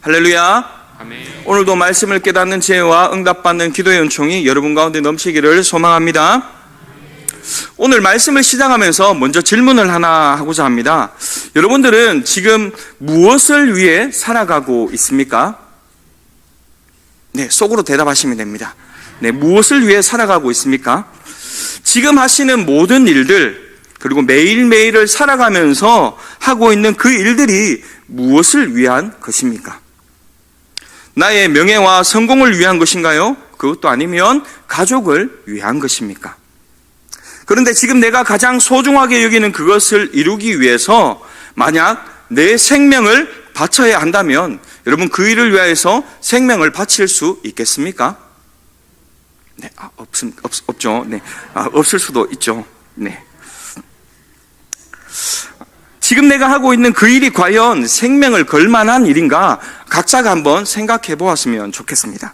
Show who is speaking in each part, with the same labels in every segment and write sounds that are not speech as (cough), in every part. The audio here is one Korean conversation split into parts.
Speaker 1: 할렐루야. 오늘도 말씀을 깨닫는 지혜와 응답받는 기도의 은총이 여러분 가운데 넘치기를 소망합니다. 오늘 말씀을 시작하면서 먼저 질문을 하나 하고자 합니다. 여러분들은 지금 무엇을 위해 살아가고 있습니까? 네, 속으로 대답하시면 됩니다. 네, 무엇을 위해 살아가고 있습니까? 지금 하시는 모든 일들, 그리고 매일매일을 살아가면서 하고 있는 그 일들이 무엇을 위한 것입니까? 나의 명예와 성공을 위한 것인가요? 그것도 아니면 가족을 위한 것입니까? 그런데 지금 내가 가장 소중하게 여기는 그것을 이루기 위해서 만약 내 생명을 바쳐야 한다면 여러분 그 일을 위해서 생명을 바칠 수 있겠습니까? 네, 아, 없, 없, 없죠. 네, 아, 없을 수도 있죠. 네. 지금 내가 하고 있는 그 일이 과연 생명을 걸 만한 일인가 각자가 한번 생각해 보았으면 좋겠습니다.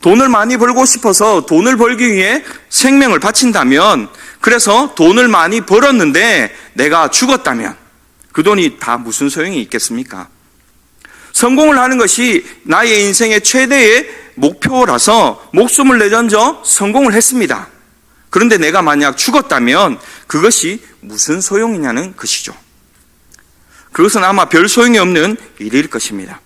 Speaker 1: 돈을 많이 벌고 싶어서 돈을 벌기 위해 생명을 바친다면 그래서 돈을 많이 벌었는데 내가 죽었다면 그 돈이 다 무슨 소용이 있겠습니까? 성공을 하는 것이 나의 인생의 최대의 목표라서 목숨을 내던져 성공을 했습니다. 그런데 내가 만약 죽었다면 그것이 무슨 소용이냐는 것이죠. 그것은 아마 별 소용이 없는 일일 것입니다.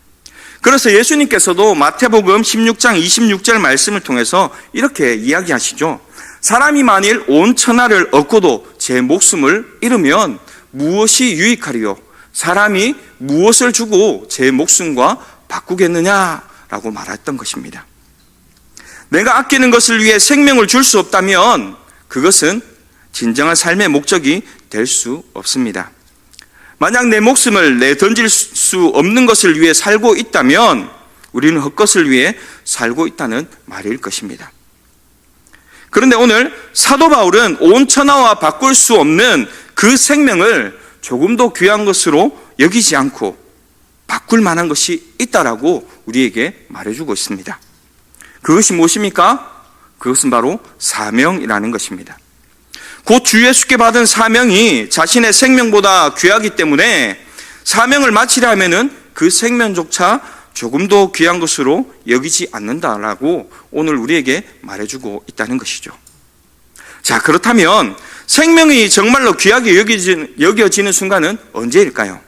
Speaker 1: 그래서 예수님께서도 마태복음 16장 26절 말씀을 통해서 이렇게 이야기하시죠. 사람이 만일 온 천하를 얻고도 제 목숨을 잃으면 무엇이 유익하리요? 사람이 무엇을 주고 제 목숨과 바꾸겠느냐라고 말했던 것입니다. 내가 아끼는 것을 위해 생명을 줄 수 없다면 그것은 진정한 삶의 목적이 될 수 없습니다. 만약 내 목숨을 내 던질 수 없는 것을 위해 살고 있다면 우리는 헛것을 위해 살고 있다는 말일 것입니다. 그런데 오늘 사도 바울은 온 천하와 바꿀 수 없는 그 생명을 조금도 귀한 것으로 여기지 않고 바꿀 만한 것이 있다라고 우리에게 말해주고 있습니다. 그것이 무엇입니까? 그것은 바로 사명이라는 것입니다. 곧주 예수께 받은 사명이 자신의 생명보다 귀하기 때문에 사명을 마치려 하면은 그 생명조차 조금도 귀한 것으로 여기지 않는다라고 오늘 우리에게 말해주고 있다는 것이죠. 자, 그렇다면 생명이 정말로 귀하게 여겨지는, 순간은 언제일까요?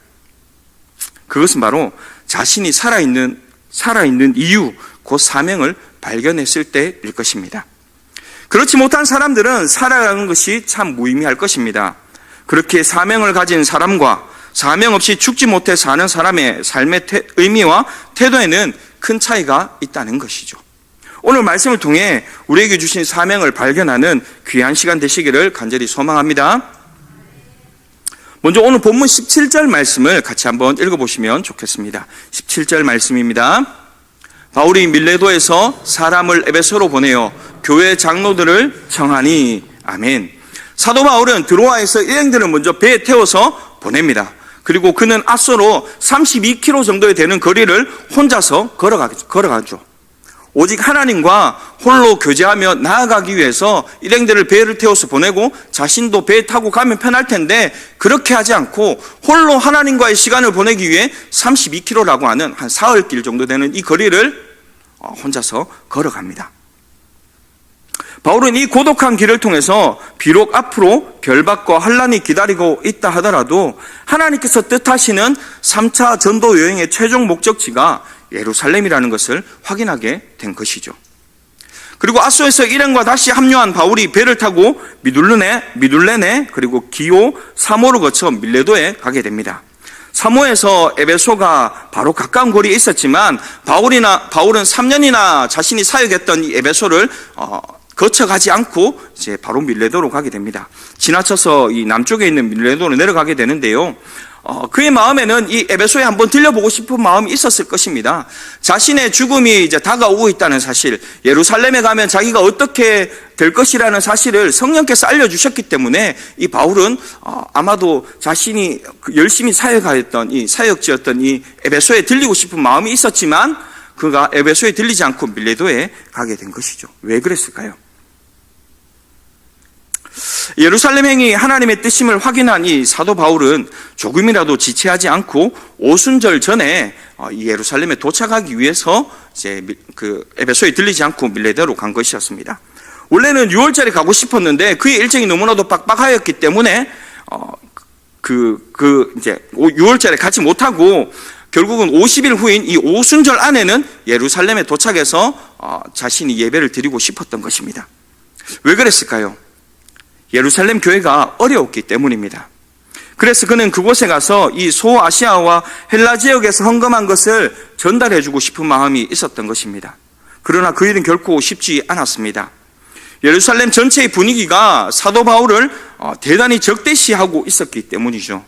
Speaker 1: 그것은 바로 자신이 살아있는, 살아있는 이유, 그 사명을 발견했을 때일 것입니다. 그렇지 못한 사람들은 살아가는 것이 참 무의미할 것입니다. 그렇게 사명을 가진 사람과 사명 없이 죽지 못해 사는 사람의 삶의 태, 의미와 태도에는 큰 차이가 있다는 것이죠. 오늘 말씀을 통해 우리에게 주신 사명을 발견하는 귀한 시간 되시기를 간절히 소망합니다. 먼저 오늘 본문 17절 말씀을 같이 한번 읽어보시면 좋겠습니다. 17절 말씀입니다. 바울이 밀레도에서 사람을 에베소로 보내어 교회 장로들을 청하니 아멘. 사도 바울은 드로아에서 일행들을 먼저 배에 태워서 보냅니다. 그리고 그는 아소로 32km 정도에 되는 거리를 혼자서 걸어가, 걸어가죠. 오직 하나님과 홀로 교제하며 나아가기 위해서 일행들을 배를 태워서 보내고 자신도 배에 타고 가면 편할 텐데 그렇게 하지 않고 홀로 하나님과의 시간을 보내기 위해 32km라고 하는 한 사흘 길 정도 되는 이 거리를 혼자서 걸어갑니다. 바울은 이 고독한 길을 통해서 비록 앞으로 결박과 환란이 기다리고 있다 하더라도 하나님께서 뜻하시는 3차 전도 여행의 최종 목적지가 예루살렘이라는 것을 확인하게 된 것이죠. 그리고 아소에서 일행과 다시 합류한 바울이 배를 타고 미둘레네, 미둘레네 그리고 기오, 사모를 거쳐 밀레도에 가게 됩니다. 사모에서 에베소가 바로 가까운 거리에 있었지만 바울이나 바울은 3년이나 자신이 사역했던 이 에베소를 어, 거쳐가지 않고 이제 바로 밀레도로 가게 됩니다. 지나쳐서 이 남쪽에 있는 밀레도로 내려가게 되는데요. 어, 그의 마음에는 이 에베소에 한번 들려보고 싶은 마음이 있었을 것입니다. 자신의 죽음이 이제 다가오고 있다는 사실, 예루살렘에 가면 자기가 어떻게 될 것이라는 사실을 성령께서 알려주셨기 때문에 이 바울은 어, 아마도 자신이 그 열심히 사역하였던 이 사역지였던 이 에베소에 들리고 싶은 마음이 있었지만 그가 에베소에 들리지 않고 밀레도에 가게 된 것이죠. 왜 그랬을까요? 예루살렘 행이 하나님의 뜻임을 확인한 이 사도 바울은 조금이라도 지체하지 않고 오순절 전에 어, 이 예루살렘에 도착하기 위해서 이제 미- 그 에베소에 들리지 않고 밀레데로 간 것이었습니다. 원래는 6월절에 가고 싶었는데 그의 일정이 너무나도 빡빡하였기 때문에 어, 그, 그, 이제, 6월절에 가지 못하고, 결국은 50일 후인 이 오순절 안에는 예루살렘에 도착해서, 어, 자신이 예배를 드리고 싶었던 것입니다. 왜 그랬을까요? 예루살렘 교회가 어려웠기 때문입니다. 그래서 그는 그곳에 가서 이 소아시아와 헬라 지역에서 헌금한 것을 전달해 주고 싶은 마음이 있었던 것입니다. 그러나 그 일은 결코 쉽지 않았습니다. 예루살렘 전체의 분위기가 사도 바울을 어, 대단히 적대시하고 있었기 때문이죠.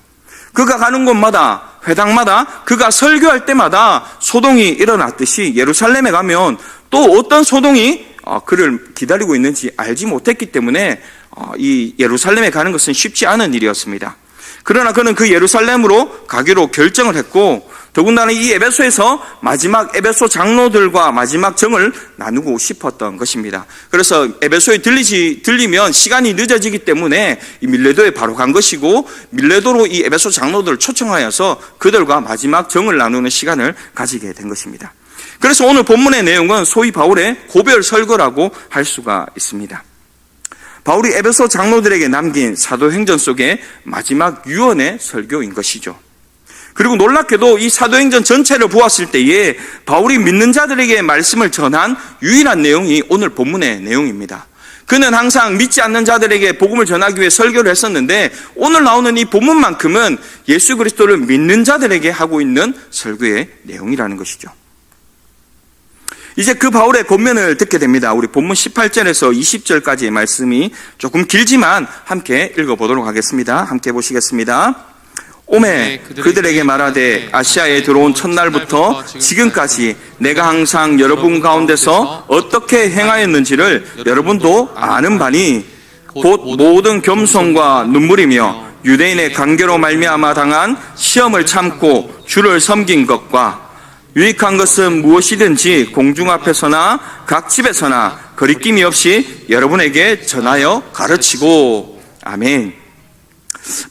Speaker 1: 그가 가는 곳마다 회당마다 그가 설교할 때마다 소동이 일어났듯이 예루살렘에 가면 또 어떤 소동이 어, 그를 기다리고 있는지 알지 못했기 때문에 어, 이 예루살렘에 가는 것은 쉽지 않은 일이었습니다. 그러나 그는 그 예루살렘으로 가기로 결정을 했고 더군다나 이 에베소에서 마지막 에베소 장로들과 마지막 정을 나누고 싶었던 것입니다. 그래서 에베소에 들리지 들리면 시간이 늦어지기 때문에 이 밀레도에 바로 간 것이고 밀레도로 이 에베소 장로들을 초청하여서 그들과 마지막 정을 나누는 시간을 가지게 된 것입니다. 그래서 오늘 본문의 내용은 소위 바울의 고별 설거라고 할 수가 있습니다. 바울이 에베소 장로들에게 남긴 사도행전 속의 마지막 유언의 설교인 것이죠. 그리고 놀랍게도 이 사도행전 전체를 보았을 때에 바울이 믿는 자들에게 말씀을 전한 유일한 내용이 오늘 본문의 내용입니다. 그는 항상 믿지 않는 자들에게 복음을 전하기 위해 설교를 했었는데 오늘 나오는 이 본문만큼은 예수 그리스도를 믿는 자들에게 하고 있는 설교의 내용이라는 것이죠. 이제 그 바울의 권면을 듣게 됩니다. 우리 본문 18절에서 20절까지의 말씀이 조금 길지만 함께 읽어보도록 하겠습니다. 함께 보시겠습니다. 오메 그들에게 말하되 아시아에 들어온 첫날부터 지금까지 내가 항상 여러분 가운데서 어떻게 행하였는지를 여러분도 아는 바니 곧 모든 겸손과 눈물이며 유대인의 관계로 말미암아 당한 시험을 참고 주를 섬긴 것과 유익한 것은 무엇이든지 공중 앞에서나 각 집에서나 거리낌이 없이 여러분에게 전하여 가르치고 아멘.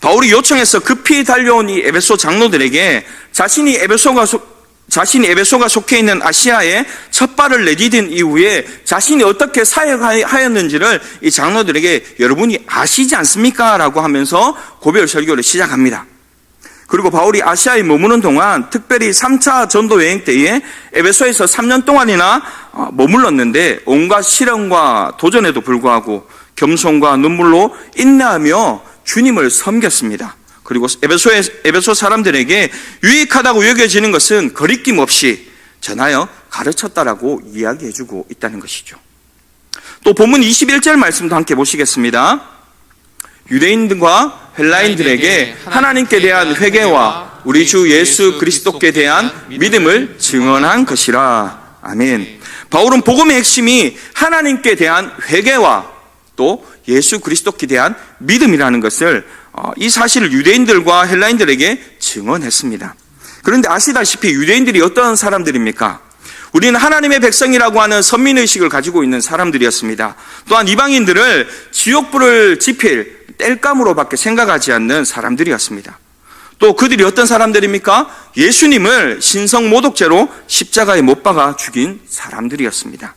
Speaker 1: 바울이 요청해서 급히 달려온 이 에베소 장로들에게 자신이 에베소가 속 자신이 에베소가 속해 있는 아시아에 첫 발을 내디딘 이후에 자신이 어떻게 사역하였는지를 이 장로들에게 여러분이 아시지 않습니까? 라고 하면서 고별 설교를 시작합니다. 그리고 바울이 아시아에 머무는 동안 특별히 3차 전도 여행 때에 에베소에서 3년 동안이나 어, 머물렀는데 온갖 시련과 도전에도 불구하고 겸손과 눈물로 인내하며 주님을 섬겼습니다. 그리고 에베소의, 에베소 사람들에게 유익하다고 여겨지는 것은 거리낌 없이 전하여 가르쳤다라고 이야기해주고 있다는 것이죠. 또 본문 21절 말씀도 함께 보시겠습니다. 유대인들과 헬라인들에게 하나님께 대한 회개와 우리 주 예수 그리스도께 대한 믿음을 증언한 것이라. 아멘. 바울은 복음의 핵심이 하나님께 대한 회개와 또 예수 그리스도께 대한 믿음이라는 것을 어, 이 사실을 유대인들과 헬라인들에게 증언했습니다. 그런데 아시다시피 유대인들이 어떤 사람들입니까? 우리는 하나님의 백성이라고 하는 선민의식을 가지고 있는 사람들이었습니다. 또한 이방인들을 지옥불을 지필, 뗄감으로밖에 생각하지 않는 사람들이었습니다. 또 그들이 어떤 사람들입니까? 예수님을 신성 모독죄로 십자가에 못 박아 죽인 사람들이었습니다.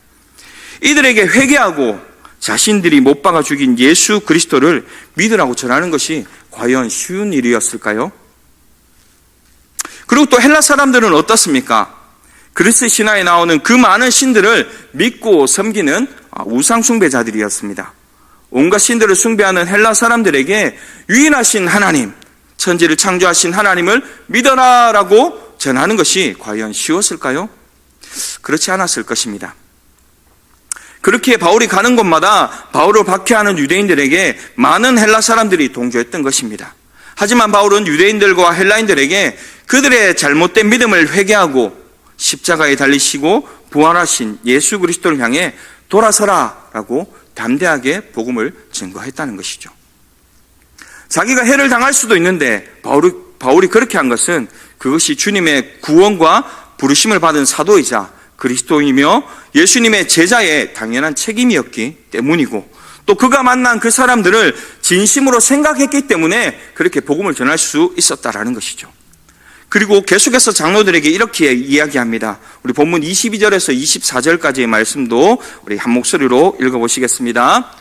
Speaker 1: 이들에게 회개하고 자신들이 못 박아 죽인 예수 그리스도를 믿으라고 전하는 것이 과연 쉬운 일이었을까요? 그리고 또 헬라 사람들은 어떻습니까? 그리스 신화에 나오는 그 많은 신들을 믿고 섬기는 우상숭배자들이었습니다. 온갖 신들을 숭배하는 헬라 사람들에게 유일하신 하나님, 천지를 창조하신 하나님을 믿어라 라고 전하는 것이 과연 쉬웠을까요? 그렇지 않았을 것입니다. 그렇게 바울이 가는 곳마다 바울을 박해하는 유대인들에게 많은 헬라 사람들이 동조했던 것입니다. 하지만 바울은 유대인들과 헬라인들에게 그들의 잘못된 믿음을 회개하고 십자가에 달리시고 부활하신 예수 그리스도를 향해 돌아서라라고 담대하게 복음을 증거했다는 것이죠. 자기가 해를 당할 수도 있는데 바울이, 바울이 그렇게 한 것은 그것이 주님의 구원과 부르심을 받은 사도이자 그리스도이며 예수님의 제자의 당연한 책임이었기 때문이고 또 그가 만난 그 사람들을 진심으로 생각했기 때문에 그렇게 복음을 전할 수 있었다라는 것이죠. 그리고 계속해서 장로들에게 이렇게 이야기합니다. 우리 본문 22절에서 24절까지의 말씀도 우리 한 목소리로 읽어보시겠습니다.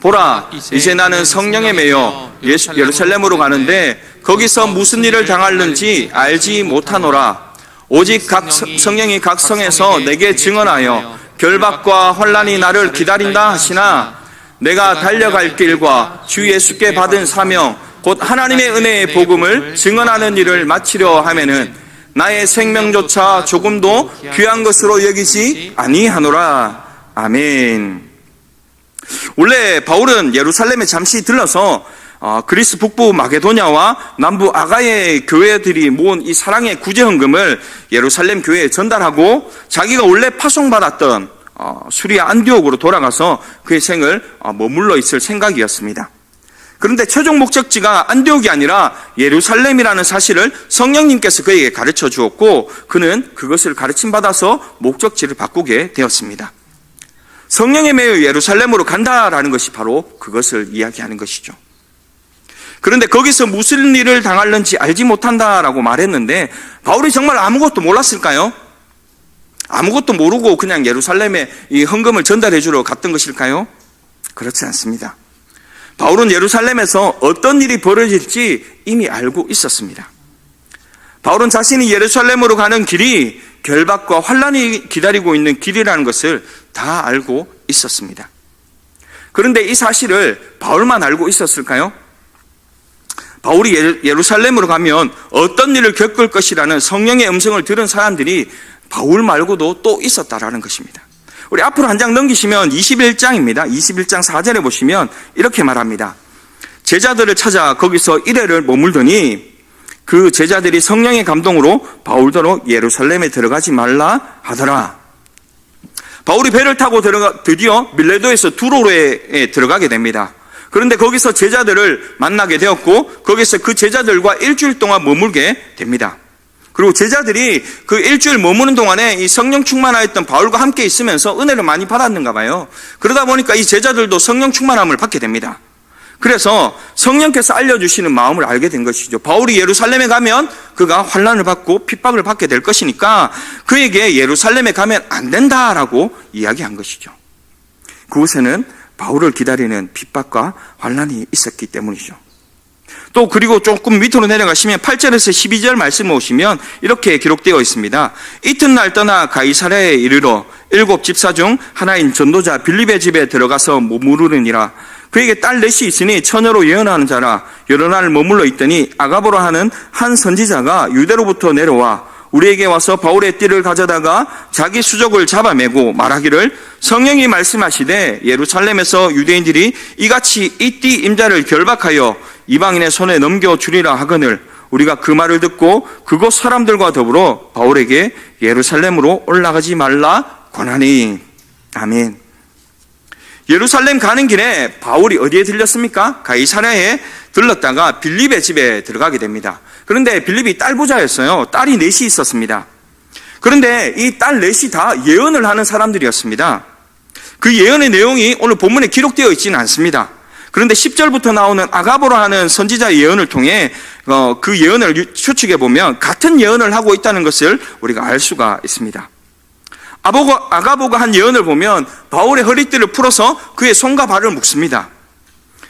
Speaker 1: 보라, 이제 나는 성령에 매여 예수- 예루살렘으로 가는데 거기서 무슨 일을 당할는지 알지 못하노라. 오직 각 성- 성령이 각 성에서 내게 증언하여 결박과 환란이 나를 기다린다 하시나 내가 달려갈 길과 주 예수께 받은 사명 곧 하나님의 은혜의 복음을 증언하는 일을 마치려 하면은 나의 생명조차 조금도 귀한 것으로 여기지 아니하노라. 아멘. 원래 바울은 예루살렘에 잠시 들러서 어, 그리스 북부 마게도냐와 남부 아가의 교회들이 모은 이 사랑의 구제 헌금을 예루살렘 교회에 전달하고 자기가 원래 파송받았던 어, 수리아 안디옥으로 돌아가서 그의 생을 어, 머물러 있을 생각이었습니다. 그런데 최종 목적지가 안디옥이 아니라 예루살렘이라는 사실을 성령님께서 그에게 가르쳐 주었고 그는 그것을 가르침 받아서 목적지를 바꾸게 되었습니다. 성령에 매여 예루살렘으로 간다라는 것이 바로 그것을 이야기하는 것이죠. 그런데 거기서 무슨 일을 당할는지 알지 못한다라고 말했는데 바울이 정말 아무것도 몰랐을까요? 아무것도 모르고 그냥 예루살렘에 이 헌금을 전달해 주러 갔던 것일까요? 그렇지 않습니다. 바울은 예루살렘에서 어떤 일이 벌어질지 이미 알고 있었습니다. 바울은 자신이 예루살렘으로 가는 길이 결박과 환란이 기다리고 있는 길이라는 것을 다 알고 있었습니다. 그런데 이 사실을 바울만 알고 있었을까요? 바울이 예루- 예루살렘으로 가면 어떤 일을 겪을 것이라는 성령의 음성을 들은 사람들이 바울 말고도 또 있었다라는 것입니다. 우리 앞으로 한 장 넘기시면 21장입니다. 21장 4절에 보시면 이렇게 말합니다. 제자들을 찾아 거기서 이래를 머물더니 그 제자들이 성령의 감동으로 바울더러 예루살렘에 들어가지 말라 하더라. 바울이 배를 타고 들어가 드디어 밀레도에서 두로로에 들어가게 됩니다. 그런데 거기서 제자들을 만나게 되었고 거기서 그 제자들과 일주일 동안 머물게 됩니다. 그리고 제자들이 그 일주일 머무는 동안에 이 성령 충만하였던 바울과 함께 있으면서 은혜를 많이 받았는가 봐요. 그러다 보니까 이 제자들도 성령 충만함을 받게 됩니다. 그래서 성령께서 알려주시는 마음을 알게 된 것이죠. 바울이 예루살렘에 가면 그가 환란을 받고 핍박을 받게 될 것이니까 그에게 예루살렘에 가면 안 된다라고 이야기한 것이죠. 그곳에는 바울을 기다리는 핍박과 환란이 있었기 때문이죠. 또 그리고 조금 밑으로 내려가시면 8절에서 12절 말씀 오시면 이렇게 기록되어 있습니다. 이튿날 떠나 가이사랴에 이르러 일곱 집사 중 하나인 전도자 빌립의 집에 들어가서 머무르니라. 그에게 딸 넷이 있으니 처녀로 예언하는 자라 여러 날 머물러 있더니 아가보라 하는 한 선지자가 유대로부터 내려와 우리에게 와서 바울의 띠를 가져다가 자기 수족을 잡아매고 말하기를 성령이 말씀하시되 예루살렘에서 유대인들이 이같이 이 띠 임자를 결박하여 이방인의 손에 넘겨주리라 하거늘 우리가 그 말을 듣고 그곳 사람들과 더불어 바울에게 예루살렘으로 올라가지 말라 권하니 아멘. 예루살렘 가는 길에 바울이 어디에 들렸습니까? 가이사랴에 들렀다가 빌립의 집에 들어가게 됩니다. 그런데 빌립이 딸부자였어요. 딸이 넷이 있었습니다. 그런데 이 딸 넷이 다 예언을 하는 사람들이었습니다. 그 예언의 내용이 오늘 본문에 기록되어 있지는 않습니다. 그런데 10절부터 나오는 아가보라 하는 선지자 예언을 통해 어, 그 예언을 추측해 보면 같은 예언을 하고 있다는 것을 우리가 알 수가 있습니다. 아가보가 한 예언을 보면 바울의 허리띠를 풀어서 그의 손과 발을 묶습니다.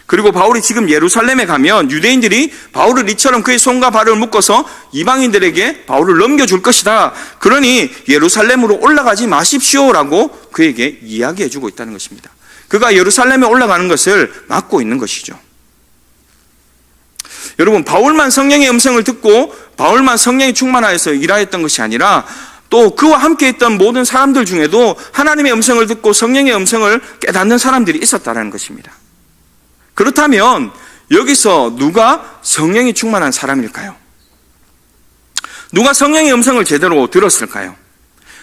Speaker 1: 그리고 바울이 지금 예루살렘에 가면 유대인들이 바울을 이처럼 그의 손과 발을 묶어서 이방인들에게 바울을 넘겨줄 것이다. 그러니 예루살렘으로 올라가지 마십시오라고 그에게 이야기해 주고 있다는 것입니다. 그가 예루살렘에 올라가는 것을 막고 있는 것이죠. 여러분, 바울만 성령의 음성을 듣고 바울만 성령이 충만하여서 일하였던 것이 아니라 또 그와 함께 있던 모든 사람들 중에도 하나님의 음성을 듣고 성령의 음성을 깨닫는 사람들이 있었다는 것입니다. 그렇다면 여기서 누가 성령이 충만한 사람일까요? 누가 성령의 음성을 제대로 들었을까요?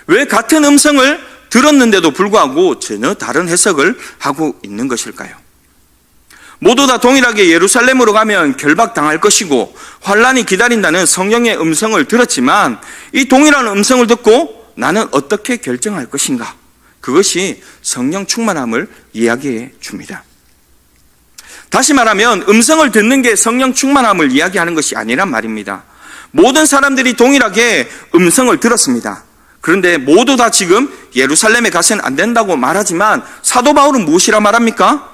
Speaker 1: 왜 같은 음성을 들었는데도 불구하고 전혀 다른 해석을 하고 있는 것일까요? 모두 다 동일하게 예루살렘으로 가면 결박당할 것이고 환란이 기다린다는 성령의 음성을 들었지만 이 동일한 음성을 듣고 나는 어떻게 결정할 것인가? 그것이 성령 충만함을 이야기해 줍니다. 다시 말하면 음성을 듣는 게 성령 충만함을 이야기하는 것이 아니란 말입니다. 모든 사람들이 동일하게 음성을 들었습니다. 그런데 모두 다 지금 예루살렘에 가서는 안 된다고 말하지만 사도 바울은 무엇이라 말합니까?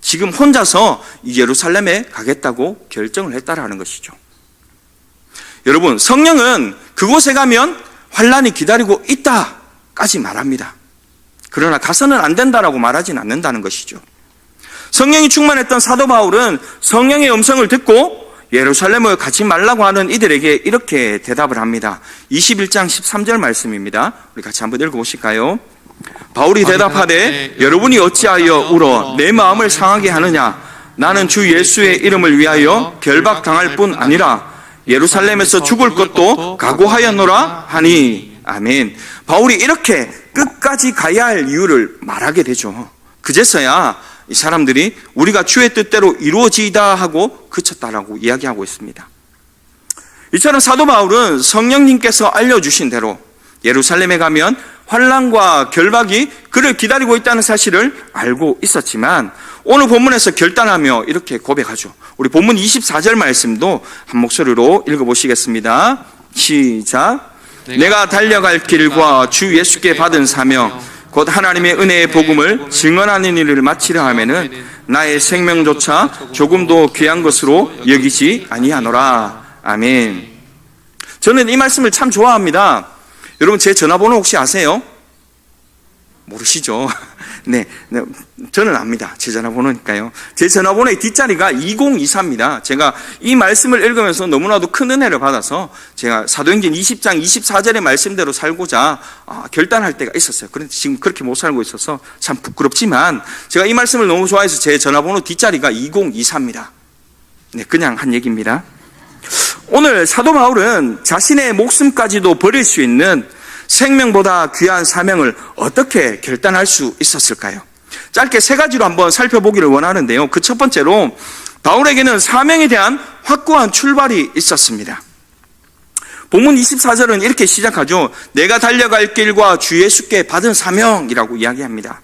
Speaker 1: 지금 혼자서 예루살렘에 가겠다고 결정을 했다라는 것이죠. 여러분, 성령은 그곳에 가면 환란이 기다리고 있다까지 말합니다. 그러나 가서는 안 된다라고 말하진 않는다는 것이죠. 성령이 충만했던 사도 바울은 성령의 음성을 듣고 예루살렘을 가지 말라고 하는 이들에게 이렇게 대답을 합니다. 21장 13절 말씀입니다. 우리 같이 한번 읽어보실까요? 바울이 대답하되 여러분이 어찌하여 울어 내 마음을 상하게 하느냐 나는 주 예수의 이름을 위하여 결박당할 뿐 아니라 예루살렘에서 죽을 것도 각오하였노라 하니 아멘. 바울이 이렇게 끝까지 가야 할 이유를 말하게 되죠. 그제서야 이 사람들이 우리가 주의 뜻대로 이루어지다 하고 그쳤다라고 이야기하고 있습니다. 이처럼 사도 바울은 성령님께서 알려주신 대로 예루살렘에 가면 환란과 결박이 그를 기다리고 있다는 사실을 알고 있었지만 오늘 본문에서 결단하며 이렇게 고백하죠. 우리 본문 24절 말씀도 한 목소리로 읽어보시겠습니다. 시작. 내가 달려갈 길과 주 예수께 받은 사명 곧 하나님의 은혜의 복음을 증언하는 일을 마치려 하면은 나의 생명조차 조금도 귀한 것으로 여기지 아니하노라. 아멘. 저는 이 말씀을 참 좋아합니다. 여러분 제 전화번호 혹시 아세요? 모르시죠? (laughs) 네, 네, 저는 압니다. 제 전화번호니까요. 제 전화번호의 뒷자리가 2024입니다. 제가 이 말씀을 읽으면서 너무나도 큰 은혜를 받아서 제가 사도행전 20장 24절의 말씀대로 살고자 아, 결단할 때가 있었어요. 그런데 지금 그렇게 못 살고 있어서 참 부끄럽지만 제가 이 말씀을 너무 좋아해서 제 전화번호 뒷자리가 2024입니다. 네, 그냥 한 얘기입니다. 오늘 사도 바울은 자신의 목숨까지도 버릴 수 있는 생명보다 귀한 사명을 어떻게 결단할 수 있었을까요? 짧게 세 가지로 한번 살펴보기를 원하는데요. 그 첫 번째로 바울에게는 사명에 대한 확고한 출발이 있었습니다. 본문 24절은 이렇게 시작하죠. 내가 달려갈 길과 주 예수께 받은 사명이라고 이야기합니다.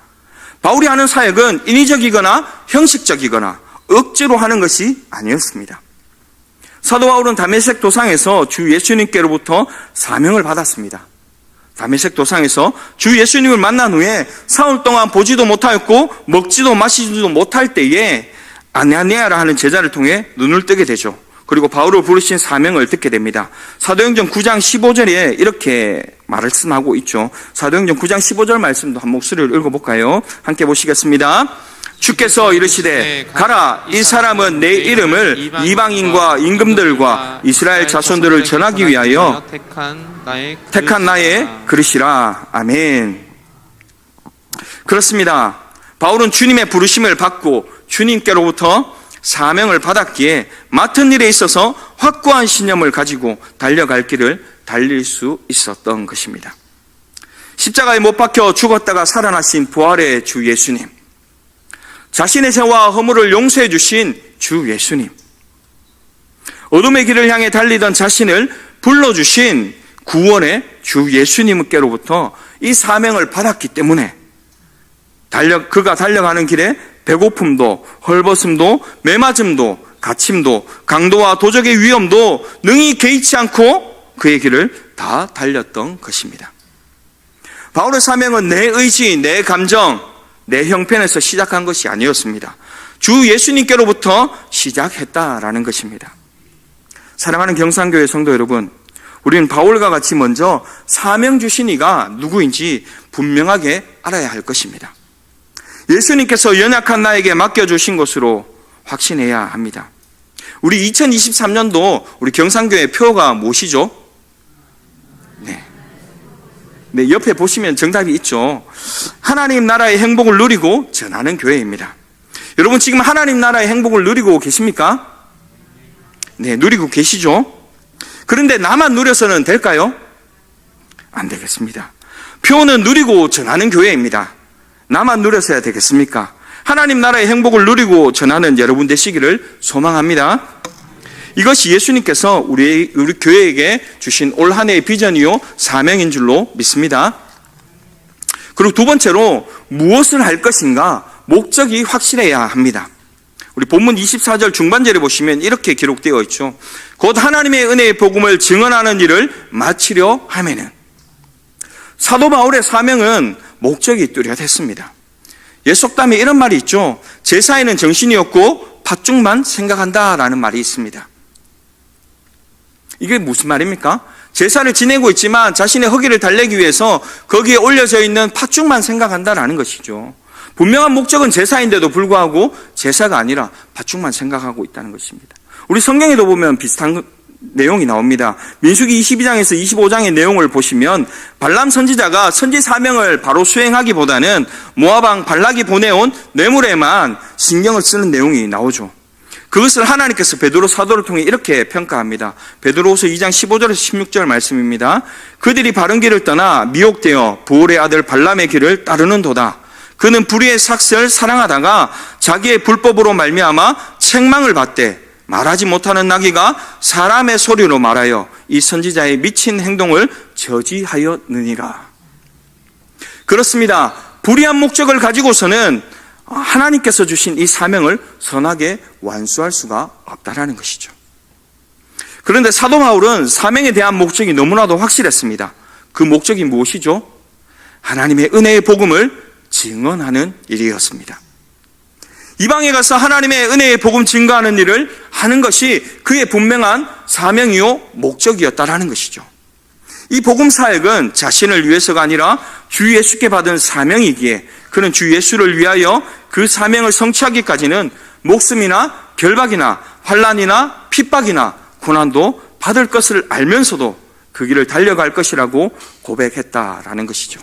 Speaker 1: 바울이 하는 사역은 인위적이거나 형식적이거나 억지로 하는 것이 아니었습니다. 사도 바울은 다메섹 도상에서 주 예수님께로부터 사명을 받았습니다. 다메섹 도상에서 주 예수님을 만난 후에 사흘 동안 보지도 못하였고 먹지도 마시지도 못할 때에 아네아네아라 하는 제자를 통해 눈을 뜨게 되죠. 그리고 바울을 부르신 사명을 듣게 됩니다. 사도행전 9장 15절에 이렇게 말씀하고 있죠. 사도행전 9장 15절 말씀도 한 목소리를 읽어볼까요? 함께 보시겠습니다. 주께서 이르시되 가라 이 사람은 내 이름을 이방인과 임금들과 이스라엘 자손들을 전하기 위하여
Speaker 2: 택한 나의
Speaker 1: 택한 나의 그릇이라 아멘. 그렇습니다. 바울은 주님의 부르심을 받고 주님께로부터 사명을 받았기에 맡은 일에 있어서 확고한 신념을 가지고 달려갈 길을 달릴 수 있었던 것입니다. 십자가에 못 박혀 죽었다가 살아나신 부활의 주 예수님. 자신의 죄와 허물을 용서해 주신 주 예수님. 어둠의 길을 향해 달리던 자신을 불러주신 구원의 주 예수님께로부터 이 사명을 받았기 때문에 달려, 그가 달려가는 길에 배고픔도, 헐벗음도, 매맞음도, 갇힘도, 강도와 도적의 위험도 능히 개의치 않고 그의 길을 다 달렸던 것입니다. 바울의 사명은 내 의지, 내 감정, 내 형편에서 시작한 것이 아니었습니다. 주 예수님께로부터 시작했다라는 것입니다. 사랑하는 경상교회 성도 여러분, 우리는 바울과 같이 먼저 사명 주신 이가 누구인지 분명하게 알아야 할 것입니다. 예수님께서 연약한 나에게 맡겨주신 것으로 확신해야 합니다. 우리 2023년도 우리 경상교회 표가 무엇이죠? 네. 네, 옆에 보시면 정답이 있죠. 하나님 나라의 행복을 누리고 전하는 교회입니다. 여러분 지금 하나님 나라의 행복을 누리고 계십니까? 네, 누리고 계시죠? 그런데 나만 누려서는 될까요? 안 되겠습니다. 표는 누리고 전하는 교회입니다. 나만 누려서야 되겠습니까? 하나님 나라의 행복을 누리고 전하는 여러분 되시기를 소망합니다. 이것이 예수님께서 우리, 우리 교회에게 주신 올 한 해의 비전이요, 사명인 줄로 믿습니다. 그리고 두 번째로 무엇을 할 것인가 목적이 확실해야 합니다. 우리 본문 24절 중반절에 보시면 이렇게 기록되어 있죠. 곧 하나님의 은혜의 복음을 증언하는 일을 마치려 하면은 사도 바울의 사명은 목적이 뚜렷했습니다. 예속담에 이런 말이 있죠. 제사에는 정신이 없고 팥죽만 생각한다라는 말이 있습니다. 이게 무슨 말입니까? 제사를 지내고 있지만 자신의 허기를 달래기 위해서 거기에 올려져 있는 팥죽만 생각한다라는 것이죠. 분명한 목적은 제사인데도 불구하고 제사가 아니라 팥죽만 생각하고 있다는 것입니다. 우리 성경에도 보면 비슷한 내용이 나옵니다. 민수기 22장에서 25장의 내용을 보시면 발람 선지자가 선지 사명을 바로 수행하기보다는 모아방 발락이 보내온 뇌물에만 신경을 쓰는 내용이 나오죠. 그것을 하나님께서 베드로 사도를 통해 이렇게 평가합니다. 베드로후서 2장 15절에서 16절 말씀입니다. 그들이 바른 길을 떠나 미혹되어 부올의 아들 발람의 길을 따르는도다. 그는 불의의 삭슬 사랑하다가 자기의 불법으로 말미암아 책망을 받되 말하지 못하는 나귀가 사람의 소리로 말하여 이 선지자의 미친 행동을 저지하였느니라. 그렇습니다. 불의한 목적을 가지고서는 하나님께서 주신 이 사명을 선하게 완수할 수가 없다라는 것이죠. 그런데 사도 바울은 사명에 대한 목적이 너무나도 확실했습니다. 그 목적이 무엇이죠? 하나님의 은혜의 복음을 증언하는 일이었습니다. 이방에 가서 하나님의 은혜의 복음 증거하는 일을 하는 것이 그의 분명한 사명이요 목적이었다라는 것이죠. 이 복음 사역은 자신을 위해서가 아니라 주 예수께 받은 사명이기에 그는 주 예수를 위하여 그 사명을 성취하기까지는 목숨이나 결박이나 환란이나 핍박이나 고난도 받을 것을 알면서도 그 길을 달려갈 것이라고 고백했다라는 것이죠.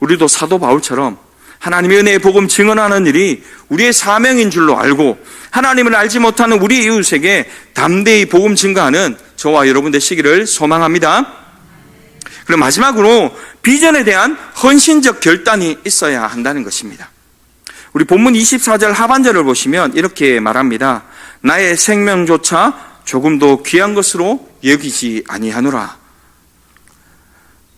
Speaker 1: 우리도 사도 바울처럼 하나님의 은혜의 복음 증언하는 일이 우리의 사명인 줄로 알고 하나님을 알지 못하는 우리 이웃에게 담대히 복음 증거하는 저와 여러분 되시기를 소망합니다. 그럼 마지막으로 비전에 대한 헌신적 결단이 있어야 한다는 것입니다. 우리 본문 24절 하반절을 보시면 이렇게 말합니다. 나의 생명조차 조금도 귀한 것으로 여기지 아니하노라.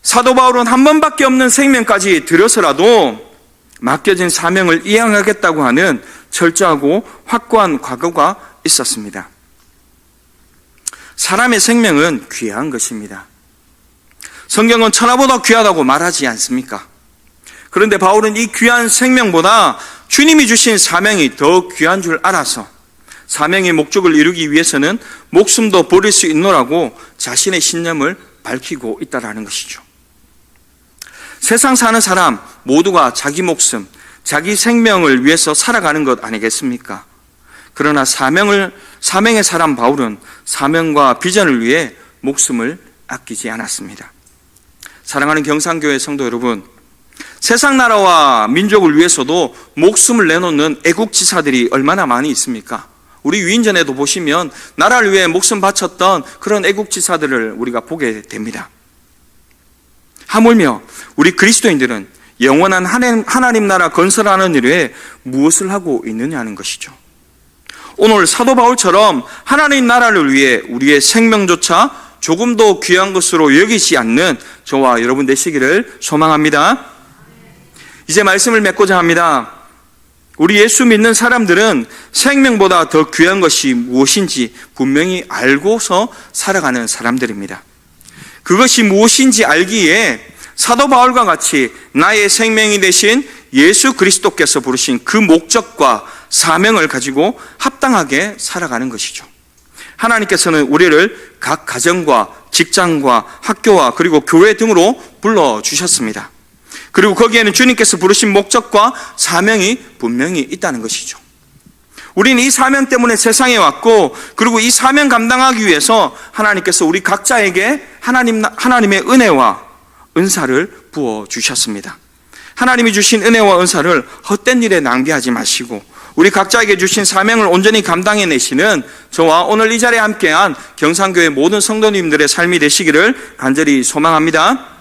Speaker 1: 사도 바울은 한 번밖에 없는 생명까지 들여서라도 맡겨진 사명을 이행하겠다고 하는 철저하고 확고한 과거가 있었습니다. 사람의 생명은 귀한 것입니다. 성경은 천하보다 귀하다고 말하지 않습니까? 그런데 바울은 이 귀한 생명보다 주님이 주신 사명이 더 귀한 줄 알아서 사명의 목적을 이루기 위해서는 목숨도 버릴 수 있노라고 자신의 신념을 밝히고 있다라는 것이죠. 세상 사는 사람 모두가 자기 목숨, 자기 생명을 위해서 살아가는 것 아니겠습니까? 그러나 사명을, 사명의 사람 바울은 사명과 비전을 위해 목숨을 아끼지 않았습니다. 사랑하는 경상교회 성도 여러분, 세상 나라와 민족을 위해서도 목숨을 내놓는 애국지사들이 얼마나 많이 있습니까? 우리 유인전에도 보시면 나라를 위해 목숨 바쳤던 그런 애국지사들을 우리가 보게 됩니다. 하물며 우리 그리스도인들은 영원한 하나님 나라 건설하는 일에 무엇을 하고 있느냐는 것이죠. 오늘 사도 바울처럼 하나님 나라를 위해 우리의 생명조차 조금도 귀한 것으로 여기지 않는 저와 여러분 되시기를 소망합니다. 이제 말씀을 맺고자 합니다. 우리 예수 믿는 사람들은 생명보다 더 귀한 것이 무엇인지 분명히 알고서 살아가는 사람들입니다. 그것이 무엇인지 알기에 사도 바울과 같이 나의 생명이 되신 예수 그리스도께서 부르신 그 목적과 사명을 가지고 합당하게 살아가는 것이죠. 하나님께서는 우리를 각 가정과 직장과 학교와 그리고 교회 등으로 불러 주셨습니다. 그리고 거기에는 주님께서 부르신 목적과 사명이 분명히 있다는 것이죠. 우리는 이 사명 때문에 세상에 왔고, 그리고 이 사명 감당하기 위해서 하나님께서 우리 각자에게 하나님, 하나님의 은혜와 은사를 부어 주셨습니다. 하나님이 주신 은혜와 은사를 헛된 일에 낭비하지 마시고 우리 각자에게 주신 사명을 온전히 감당해 내시는 저와 오늘 이 자리에 함께한 경상교회 모든 성도님들의 삶이 되시기를 간절히 소망합니다.